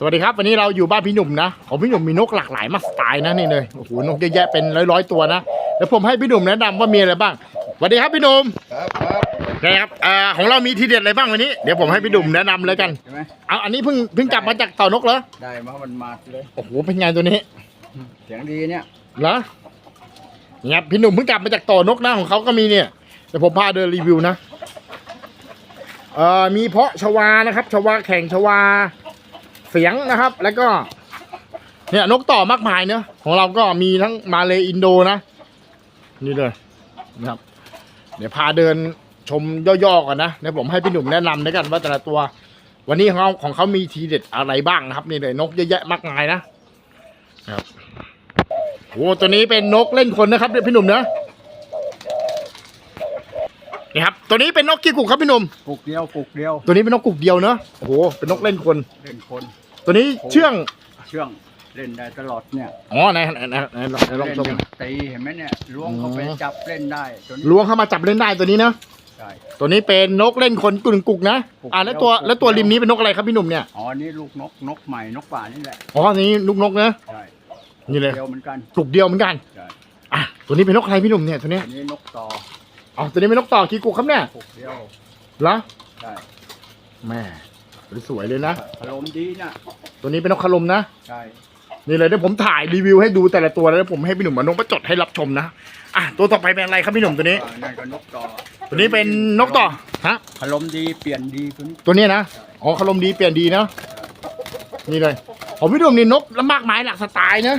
สวัสดีครับวันนี้เราอยู่บ้านพี่หนุ่มนะของพี่หนุ่มมีนกหลากหลายมากสไตล์นะนี่เลยโอ้โหนกเยอะแยะเป็นร้อยๆตัวนะเดี๋ยวผมให้พี่หนุ่มแนะนำว่ามีอะไรบ้างสวัสดีครับพี่หนุ่มครับครับนะครับอ่าของเรามีทีเด็ดอะไรบ้างวันนี้เดี๋ยวผมให้พี่หนุ่มแนะนำเลยกันใช่ไหมเอาอันนี้เพิ่งเพิ่งกลับมาจากเต่านกเหรอได้มามันมาเลยโอ้โหเป็นไงตัวนี้เสียงดีเนี่ยเหรอเนี่ยครับพี่หนุ่มเพิ่งกลับมาจากต่อนกนะของเขาก็มีเนี่ยเดี๋ยวผมพาเดินรีวิวนะเอ่อมีเพาะชวานะครับ ชวาแข่งชวา เสียงนะครับ แล้วก็ เนี่ยนกต่อมากมายเนอะของเราก็มีทั้งมาเลอินโดนะ นี่เลยนะครับ เดี๋ยวพาเดินชมย่อๆก่อนนะเดี๋ยวผมให้พี่หนุ่มแนะนำด้วยกันว่าแต่ละตัว วันนี้ของเขาของเขามีทีเด็ดอะไรบ้างนะครับ นี่เลยนกเยอะแยะมากมายนะครับโอ้ตัวนี้เป็นนกเล่นคนนะครับเดี๋ยวพี่หนุ่มเนะ นี่ครับตัวนี้เป็นนกกี่กุกครับพี่หนุ่มปลูกเดียวปลูกเดียว ตัวนี้เป็นนกกุกเดียวเนอะโอ้โหเป็นนกเล่นคน เล่นคน ตัวนี้เชื่องเชื่องเล่นได้ตลอดเนี่ยอ๋อไหนไหนไหนไหนลองไหนลองเล่นชมอย่างตีเห็นไหมเนี่ยล้วงเข้าไปอ๋อ จับเล่นได้จนล้วงเข้ามาจับเล่นได้ตัวนี้นะใช่ ตัวนี้เป็นนกเล่นคนกุ่นกุกนะกุกอ่าแล้วตัวกุก แล้วตัวริมนี้เป็นนกอะไรครับพี่หนุ่มเนี่ยอ๋อนี่ลูกนกนกใหม่นกป่านี่แหละอ๋ออันนี้ลูกนกนะใช่นี่เลยเดียวเหมือนกันกุกเดียวเหมือนกันใช่อะตัวนี้เป็นนกอะไรพี่หนุ่มเนี่ยตัวเนี้ยอันนี้นกต่อ อ๋อตัวนี้เป็นนกต่อกี่กุกครับเนี่ยปลูกเดียวเหรอใช่แม่สวยเลยนะ อารมณ์ดีนะตัวนี้เป็นนกคาลมนะ ใช่นี่เลยเดี๋ยวผมถ่ายรีวิวให้ดูแต่ละตัวแล้วผมให้พี่หนุ่มมานกมาจดให้รับชมนะ อะตัวต่อไปเป็นอะไรครับพี่หนุ่มตัวนี้ อ่านั่นก็นกต่อตัวนี้เป็นนกต่อฮะ อารมณ์ดีเปลี่ยนดีตัวนี้ตัวเนี้ยนะ อ๋อคาลมดีเปลี่ยนดีนะนี่เลยของพี่หนุ่มนี่นกละมากมายหลากสไตล์นะ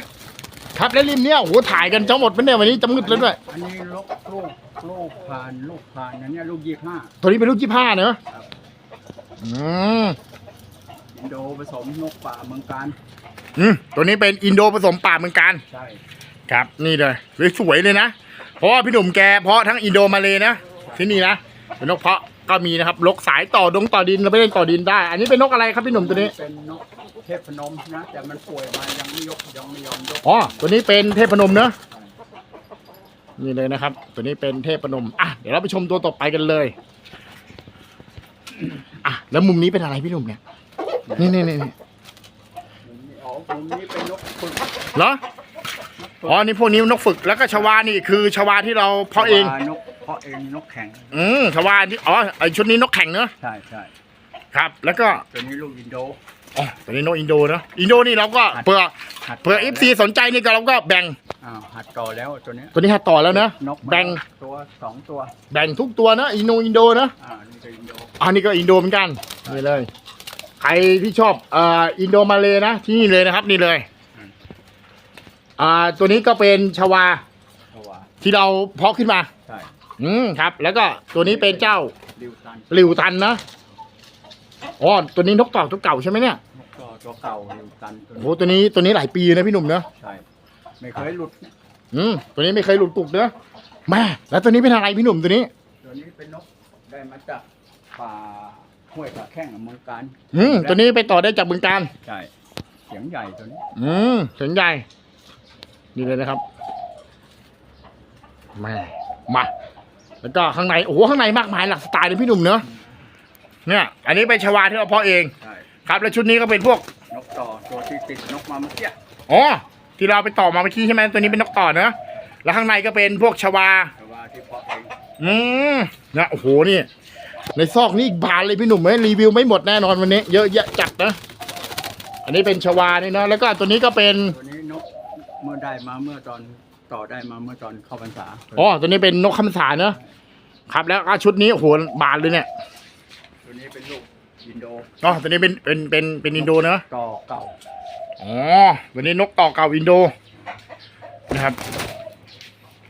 ครับแล้วริมเนี้ยโอ้โหถ่ายกันจะหมดไปเนี่ยวันนี้จะมืดแล้วด้วยอันนี้ลูกลูกลูกผ่านลูกผ่านอันเนี้ยลูกยี่ห้าตัวนี้เป็นลูกยี่ห้าเนอะครับอืมอินโดผสมนกป่าเมืองการอืมตัวนี้เป็นอินโดผสมป่าเมืองการใช่ครับ นี่เลยสวยๆเลยนะเพราะว่าพี่หนุ่มแกเพาะทั้งอินโดมาเลยนะที่นี่นะเป็นนกเพาะ ก็มีนะครับลกสายต่อดงต่อดินเราไปเล่นต่อดินได้ อันนี้เป็นนกอะไรครับพี่หนุ่มตัวนี้ เป็นนกเทพนมนะ แต่มันป่วยมายังไม่ยกยังไม่ยอมยกอ๋อตัวนี้เป็นเทพนมเนอะนี่เลยนะครับ ตัวนี้เป็นเทพนมอะเดี๋ยวเราไปชมตัวต่อไปกันเลยอะแล้วมุมนี้เป็นอะไรพี่หนุ่มเนี่ยนี่นี่นี่นี่อ๋อผมนี้เป็นนกฝึกเหรออ๋อนี่พวกนี้นกฝึกแล้วก็ชวานี่คือชวาที่เราเพาะเองนกเพาะเองนกแข็ง อืมชวาที่อ๋อไอชุดนี้นกแข่งเนอะใช่ใช่ครับ แล้วก็ตัวนี้ลูกอินโด อ๋อตัวนี้นกอินโดเนอะอินโดนี่เราก็เผื่อหัดเผื่อเอฟซีสนใจนี่ก็เราก็แบ่งอ้าวหัดต่อแล้วตัวนี้ตัวนี้หัดต่อแล้วนะนกมาแบ่งตัวสองตัวแบ่งทุกตัวนะอินโดอินโดนะอ่านี่ก็อินโดอันนี้ก็อินโดเหมือนกันนี่เลย ใครที่ชอบเอ่ออินโดมาเลยนะที่นี่เลยนะครับ นี่เลยอ่าตัวนี้ก็เป็นชวา เพราะว่าที่เราเพาะขึ้นมา ใช่ อืมครับ แล้วก็ตัวนี้เป็นเจ้าดิวตันหลิวตันนะอ๋อตัวนี้นกต่อตัวเก่าใช่ไหมเนี่ยนกต่อตัวเก่าดิวตันตัวโอ้โหนี้ตัวนี้ตัวนี้หลายปีนะพี่หนุ่มเนอะใช่ไม่เคยหลุดเนี่ยอืมตัวนี้ไม่เคยหลุดตุกเนอะแม่แล้วตัวนี้เป็นอะไรพี่หนุ่มตัวนี้ตัวนี้เป็นนกได้มาจากป่าห้วยขาแข้งเมืองการอืมตัวนี้ไปต่อได้จากบึงการใช่เสียงใหญ่ตัวนี้อืมเสียงใหญ่นี่เลยนะครับแม่มา แล้วก็ข้างในโอ้โหข้างในมากมายหลากสไตล์เลยพี่หนุ่มเนอะเนี่ย อันนี้เป็นชวาที่เราเพาะเอง ใช่ครับ แล้วชุดนี้ก็เป็นพวกนกต่อตัวที่ติดนกมาเมื่อกี้อ๋อที่เราไปต่อมาเมื่อกี้ใช่ไหมตัวนี้เป็นนกต่อเนอะแล้วข้างในก็เป็นพวกชวา แต่ว่าที่เพาะเองอืมนะโอ้โหนี่ ในซอกนี่อีกบานเลยพี่หนุ่มไม่รีวิวไม่หมดแน่นอนวันนี้ เยอะแยะจัดนะ อันนี้เป็นชวานี่เนอะแล้วก็ตัวนี้ก็เป็นตัวนี้นกเมื่อได้มาเมื่อตอนต่อได้มาเมื่อตอนเข้าพรรษาอ๋อตัวนี้เป็นนกคำสาเนอะ ครับแล้วก็ชุดนี้โอ้โหบานเลยเนี่ยตัวนี้เป็นลูกอินโดอ๋อตัวนี้เป็นเป็นเป็นเป็นอินโดเนอะต่อเก่าอ๋อตัวนี้นกต่อเก่าอินโดนะครับ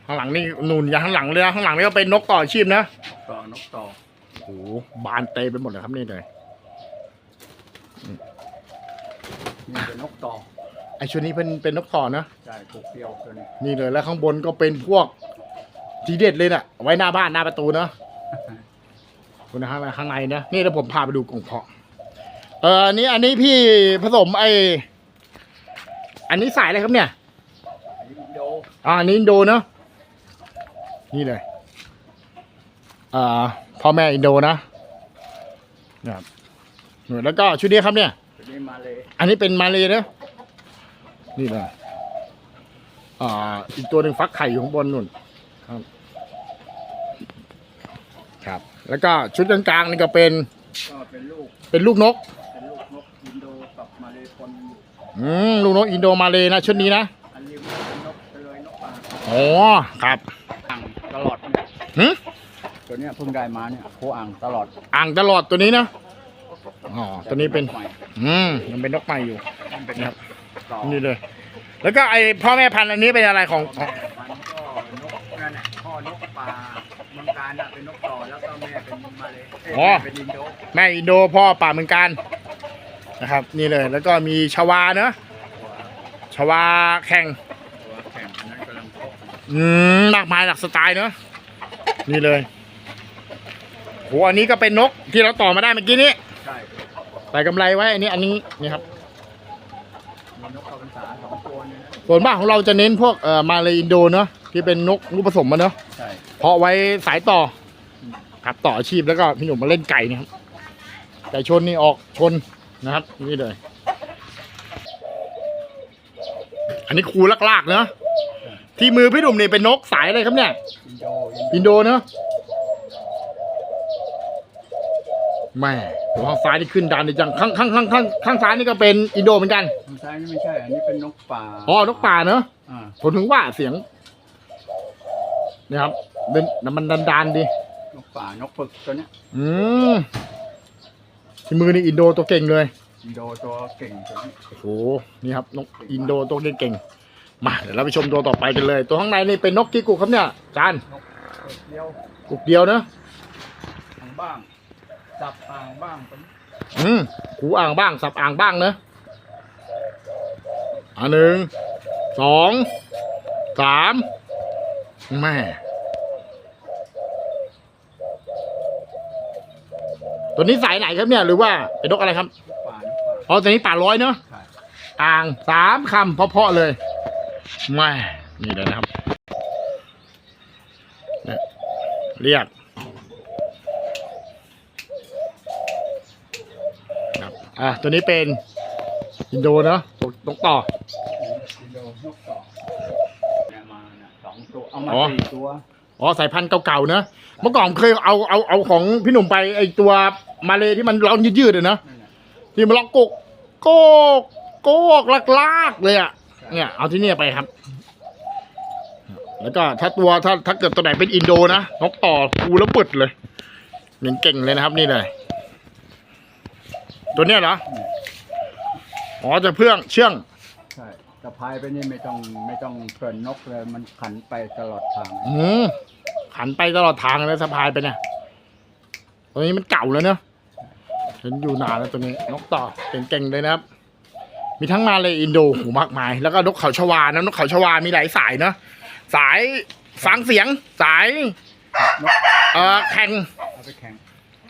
ข้างหลังนี่นูนอย่างข้างหลังเลยนะข้างหลังนี่ก็เป็นนกต่ออาชีพนะต่อนกต่อโอ้โหบานเตยไปหมดเลยครับนี่เลยนี่เป็นนกต่อไอชุดนี้เป็นเป็นนกต่อนะใช่ปลูกเดียวตัวนี้นี่เลยแล้วข้างบนก็เป็นพวก ทีเด็ดเลยน่ะไว้หน้าบ้านหน้าประตูเนอะคุณนะข้างในข้างในนะนี่แล้วผมพาไปดูกล่องเพาะเอออันนี้อันนี้พี่ผสมไออันนี้สายอะไรครับเนี่ยอินโดอ่าอันนี้อินโดเนอะนี่เลยอ่าพ่อแม่อินโดนะนะครับแล้วก็ชุดนี้ครับเนี่ย ตัวนี่มาเลยอันนี้เป็นมาเลยนะนี่นะอ่าอีกตัวหนึ่งฟักไข่อยู่ข้างบนนู่น ครับครับ แล้วก็ชุดกลางๆนี่ก็เป็นก็เป็นลูกเป็นลูกนก เป็นลูกนกอินโดกับมาเลยคนอืมลูกนกอินโดมาเลยนะชุดนี้นะอันนี้เป็นนกเฉลยนกป่าอ๋อครับอ่างตลอดเนี่ยหึตัวเนี้ยเพิ่งได้มาเนี่ยโคอ่างตลอดอ่างตลอดตัวนี้นะอ๋อตัวนี้เป็นใหม่อืมยังเป็นนกใหม่อยู่ มันเป็นครับต่อนี่เลย แล้วก็ไอพ่อแม่พันธุ์อันนี้เป็นอะไรของของ มันก็นกนั่นแหละพ่อนก ป่าเมืองการน่ะเป็นนกต่อแล้วก็แม่เป็นมาเลยเอ้ยแม่เป็นอินโดแม่อินโดพ่อป่าเมืองการนะครับ นี่เลยแล้วก็มีชวาเนอะชวาแข่ง ตัวแข่งอันนั้นกำลังโตอืมมากมายหลากสไตล์เนอะนี่เลยโหอันนี้ก็เป็นนกที่เราต่อมาได้เมื่อกี้นี้ใช่ใส่กำไรไว้อันนี้อันนี้นี่ครับมีนกเข้าพรรษาสองตัวเนี่ยนะส่วนมากของเราจะเน้นพวกเอ่อมาเลยอินโดเนอะที่เป็นนกลูกผสมมาเนอะใช่ เพาะไว้สายต่อครับต่ออาชีพแล้วก็พี่หนุ่มมาเล่นไก่เนี่ยครับไก่ชนนี่ออกชนนะครับนี่เลย อันนี้คูลากๆเนอะที่มือพี่หนุ่มนี่เป็นนกสายอะไรครับเนี่ยอินโดอินโดเนอะแม่หัวข้างซ้ายนี่ขึ้นดันดีจังข้างข้างข้างข้างข้างซ้ายนี่ก็เป็นอินโดเหมือนกันทางซ้ายนี่ไม่ใช่ อันนี้เป็นนกป่าอ๋อนกป่าเนอะอ่าผมถึงว่าเสียงเนี่ยครับ เป็นมันดันดันๆดีนกป่านกปึกตัวเนี้ยอืมที่มือนี่อินโดตัวเก่งเลยอินโดตัวเก่งตัวนี้โอ้โหนี่ครับนกอินโดตัวเก่งๆมาเดี๋ยวเราไปชมตัวต่อไปกันเลย ตัวข้างในนี่เป็นนกกี่กุกครับเนี่ยจานนกเดียวกุกเดียวเนอะทางบ้างจับอ่างบ้างตัวนี้อืมหูอ่างบ้างสับอ่างบ้างเนอะอันหนึ่งสองสามแม่ ตัวนี้สายไหนครับเนี่ย หรือว่าเป็นนกอะไรครับนกป่านกป่าอ๋อตัวนี้ป่าร้อยเนอะใช่อ่างสามคำเพาะๆเลยแม่นี่เลยนะครับเนี่ยเรียกครับอะตัวนี้เป็นอินโดเนาะตกตกต่ออินโดนกต่อเนี่ยมาเนี่ยสองตัวเอามาอ๋อสี่ตัวอ๋อสายพันธุ์เก่าๆเนอะ เมื่อก่อนเคยเอาเอาเอาของพี่หนุ่มไปไอตัวมาเลยที่มันร้องยืดๆเลยนะนั่นแหละที่มันร้องโกกโกกโกกลากๆเลยอะเนี่ย เอาที่เนี่ยไปครับ แล้วก็ถ้าตัวถ้าถ้าเกิดตัวไหนเป็นอินโดนะนกต่อกูแล้วปึดเลยเหมือนเก่งเลยนะครับนี่เลย ตัวเนี้ยเหรอเนี่ยอ๋อจะเพื่องเชื่องใช่สะพายไปนี่ไม่ต้องไม่ต้องเกินนกเลยมันขันไปตลอดทาง อืม ขันไปตลอดทางเลยสะพายไปเนี่ยตัวนี้มันเก่าแล้วเนอะเห็นอยู่นานแล้วตัวนี้นกต่อเก่งๆเลยนะครับ มีทั้งมาเลยอินโดหูมากมาย แล้วก็นกเขาชวานะนกเขาชวามีหลายสายเนอะสายฟังเสียงสายนกเอ่อแข่งเอาไปแข่ง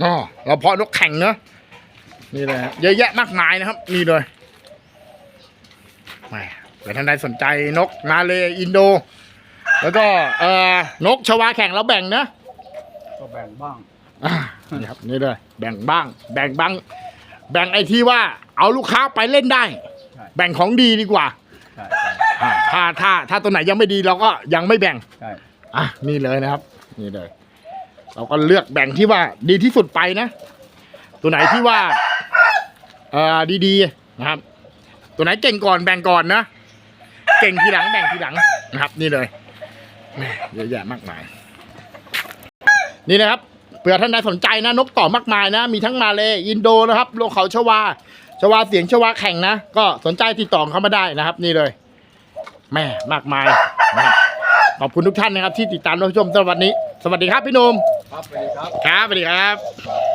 อ๋อเราเพาะนกแข่งเนอะนี่เลยฮะเยอะแยะมากมายนะครับนี่เลยแหมเผื่อท่านใดสนใจนกมาเลยอินโด แล้วก็เอ่อนกชวาแข่งเราแบ่งนะก็แบ่งบ้างอ่านี่ครับนี่เลยแบ่งบ้าง แบ่งบ้าง แบ่งไอ้ที่ว่าเอาลูกค้าไปเล่นได้ ใช่แบ่งของดีดีกว่าใช่อ่าถ้าถ้าถ้าตัวไหนยังไม่ดีเราก็ยังไม่แบ่ง ใช่อะนี่เลยนะครับ นี่เลย เราก็เลือกแบ่งที่ว่าดีที่สุดไปนะ ตัวไหนที่ว่าเอ่อดีๆนะครับ ตัวไหนเก่งก่อนแบ่งก่อนนะ เก่งทีหลังแบ่งทีหลังนะครับ นี่เลย แม่เยอะแยะมากมาย นี่นะครับเผื่อท่านใดสนใจนะนกต่อมากมายนะ มีทั้งมาเลยอินโดนะครับโลเขาชวาชวาเสียงชวาแข่งนะ ก็สนใจติดต่อเข้ามาได้นะครับ นี่เลย แม่มากมายนะครับขอบคุณทุกท่านนะครับที่ติดตามรับชมสำหรับวันนี้ สวัสดีครับพี่หนุ่มครับสวัสดีครับครับสวัสดีครับ